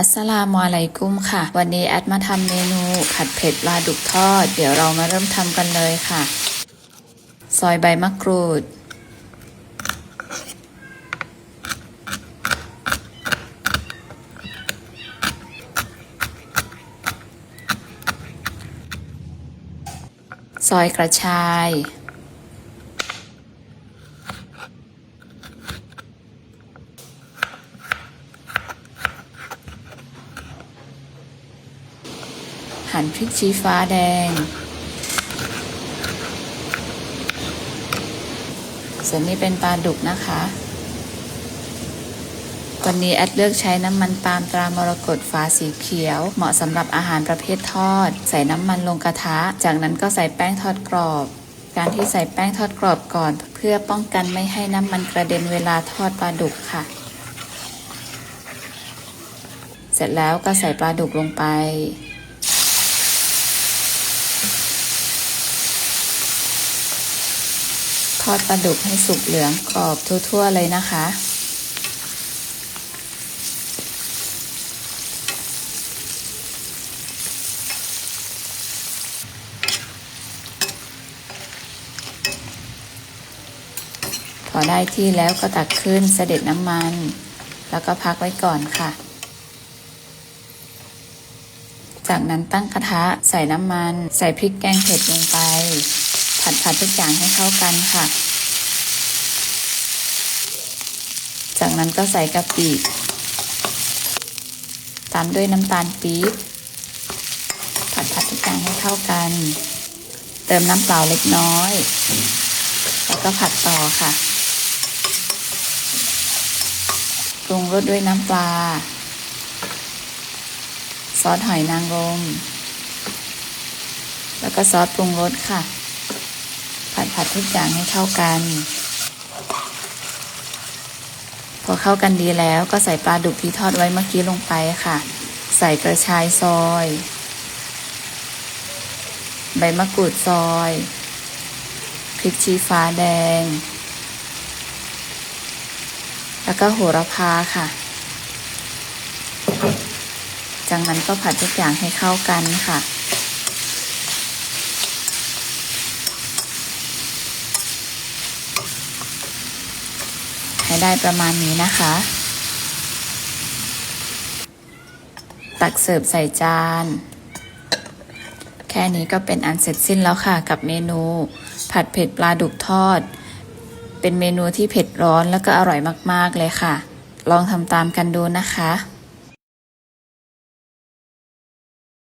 อัสลามุอะลัยกุมค่ะ วันนี้แอดมาทำเมนูผัดเผ็ดปลาดุกทอด เดี๋ยวเรามาเริ่มทำกันเลยค่ะ ซอยใบมะกรูด ซอยกระชาย หั่นพริกชี้ฟ้าแดง ส่วนนี้เป็นปลาดุกนะคะวันนี้แอดเลือกใช้น้ำมันปาล์มตรามรกตฝาสีเขียว เหมาะสำหรับอาหารประเภททอด ใส่น้ำมันลงกระทะ จากนั้นก็ใส่แป้งทอดกรอบ การที่ใส่แป้งทอดกรอบก่อน เพื่อป้องกันไม่ให้น้ำมันกระเด็นเวลาทอดปลาดุกค่ะ เสร็จแล้วก็ใส่ปลาดุกลงไป ทอ ดปลาดุกให้สุกเหลืองกรอบทั่วๆเลยนะคะ พอได้ที่แล้วก็ตักขึ้นเสด็จน้ำมัน แล้วก็พักไว้ก่อนค่ะจากนั้นตั้งกระทะใส่น้ำมัน ใส่พริกแกงเผ็ดลงไป ผัดผัดทุกอย่างให้เข้ากันค่ะ จากนั้นก็ใส่กะปิตามด้วยน้ำตาลปี๊บผัดผัดทุกอย่างให้เข้ากัน เติมน้ำเปล่าเล็กน้อย แล้วก็ผัดต่อค่ะปรุงรสด้วยน้ำปลา ซอสหอยนางรมแล้วก็ซอสปรุงรสค่ะ ผัดผัดทุกอย่างให้เข้ากัน พอเข้ากันดีแล้วก็ใส่ปลาดุกที่ทอดไว้เมื่อกี้ลงไปค่ะ ใส่กระชายซอย ใบมะกรูดซอยพริกชี้ฟ้าแดง แล้วก็โหระพาค่ะ จากนั้นก็ผัดทุกอย่างให้เข้ากันค่ะ ได้ประมาณนี้นะคะ ตักเสิร์ฟใส่จาน แค่นี้ก็เป็นอันเสร็จสิ้นแล้วค่ะกับเมนู ผัดเผ็ดปลาดุกทอด เป็นเมนูที่เผ็ดร้อนแล้วก็อร่อยมากๆเลยค่ะ ลองทำตามกันดูนะคะ